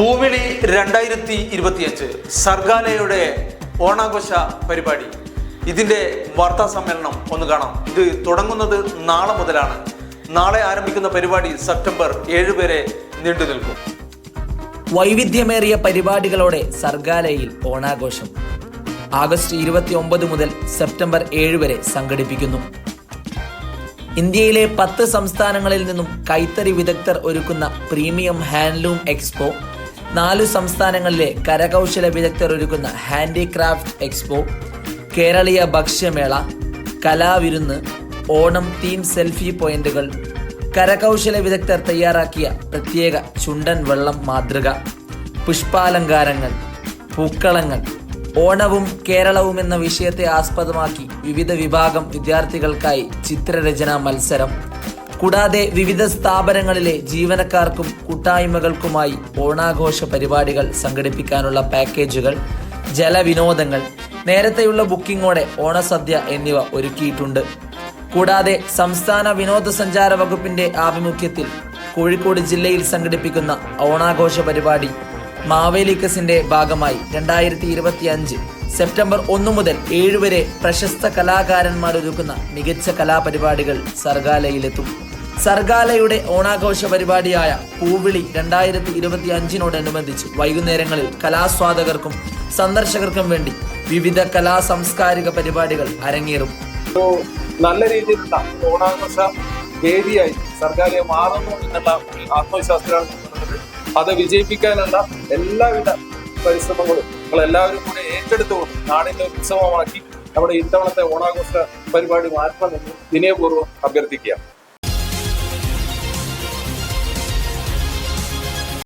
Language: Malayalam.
പൂവിളി രണ്ടായിരത്തി ഇരുപത്തിയഞ്ച് സർഗാലയുടെ ഓണാഘോഷ പരിപാടി. ഇതിന്റെ വാർത്താ സമ്മേളനം ഒന്ന് കാണാം. ഇത് തുടങ്ങുന്നത് നാളെ മുതലാണ്. നാളെ ആരംഭിക്കുന്ന പരിപാടി സെപ്റ്റംബർ ഏഴ് വരെ നീണ്ടു നിൽക്കും. വൈവിധ്യമേറിയ പരിപാടികളോടെ സർഗാലയിൽ ഓണാഘോഷം. ആഗസ്റ്റ് ഇരുപത്തി ഒമ്പത് മുതൽ സെപ്റ്റംബർ ഏഴ് വരെ സംഘടിപ്പിക്കുന്നു. ഇന്ത്യയിലെ പത്ത് സംസ്ഥാനങ്ങളിൽ നിന്നും കൈത്തറി വിദഗ്ധർ ഒരുക്കുന്ന പ്രീമിയം ഹാൻഡ്ലൂം എക്സ്പോ നാലു സംസ്ഥാനങ്ങളിലെ കരകൗശല വിദഗ്ധർ ഒരുക്കുന്ന ഹാൻഡിക്രാഫ്റ്റ് എക്സ്പോ കേരളീയ ഭക്ഷ്യമേള കലാവിരുന്ന് ഓണം തീം സെൽഫി പോയിന്റുകൾ കരകൗശല വിദഗ്ധർ തയ്യാറാക്കിയ പ്രത്യേക ചുണ്ടൻ വെള്ളം മാതൃക പുഷ്പാലങ്കാരങ്ങൾ പൂക്കളങ്ങൾ ഓണവും കേരളവും എന്ന വിഷയത്തെ ആസ്പദമാക്കി വിവിധ വിഭാഗം വിദ്യാർത്ഥികൾക്കായി ചിത്രരചനാ മത്സരം കൂടാതെ വിവിധ സ്ഥാപനങ്ങളിലെ ജീവനക്കാർക്കും കൂട്ടായ്മകൾക്കുമായി ഓണാഘോഷ പരിപാടികൾ സംഘടിപ്പിക്കാനുള്ള പാക്കേജുകൾ ജലവിനോദങ്ങൾ നേരത്തെയുള്ള ബുക്കിംഗോടെ ഓണസദ്യ എന്നിവ ഒരുക്കിയിട്ടുണ്ട്. കൂടാതെ സംസ്ഥാന വിനോദസഞ്ചാര വകുപ്പിന്റെ ആഭിമുഖ്യത്തിൽ കോഴിക്കോട് ജില്ലയിൽ സംഘടിപ്പിക്കുന്ന ഓണാഘോഷ പരിപാടി മാവേലിക്കസിന്റെ ഭാഗമായി രണ്ടായിരത്തി ഇരുപത്തി അഞ്ച് സെപ്റ്റംബർ ഒന്ന് മുതൽ ഏഴ് വരെ പ്രശസ്ത കലാകാരന്മാരൊരുക്കുന്ന മികച്ച കലാപരിപാടികൾ സർഗാലയിലെത്തും. സർഗാലയുടെ ഓണാഘോഷ പരിപാടിയായ പൂവിളി രണ്ടായിരത്തി ഇരുപത്തി അഞ്ചിനോടനുബന്ധിച്ച് വൈകുന്നേരങ്ങളിൽ കലാസ്വാദകർക്കും സന്ദർശകർക്കും വേണ്ടി വിവിധ കലാ സാംസ്കാരിക പരിപാടികൾ അരങ്ങേറും. നല്ല രീതിയിലുള്ള ഓണാഘോഷ വേദിയായി സർഗാലയ മാറുന്നു എന്നുള്ള ആത്മവിശ്വാസത്തിലാണ് അത് വിജയിപ്പിക്കാനുള്ള എല്ലാവിധ പരിശ്രമങ്ങളും നിങ്ങൾ എല്ലാവരും കൂടെ ഏറ്റെടുത്തുകൊണ്ട് നാടിന്റെ ഉത്സവമാക്കി നമ്മുടെ ഇത്തവണത്തെ ഓണാഘോഷ പരിപാടി മാറ്റണമെന്ന് വിനയപൂർവം അഭ്യർത്ഥിക്കുക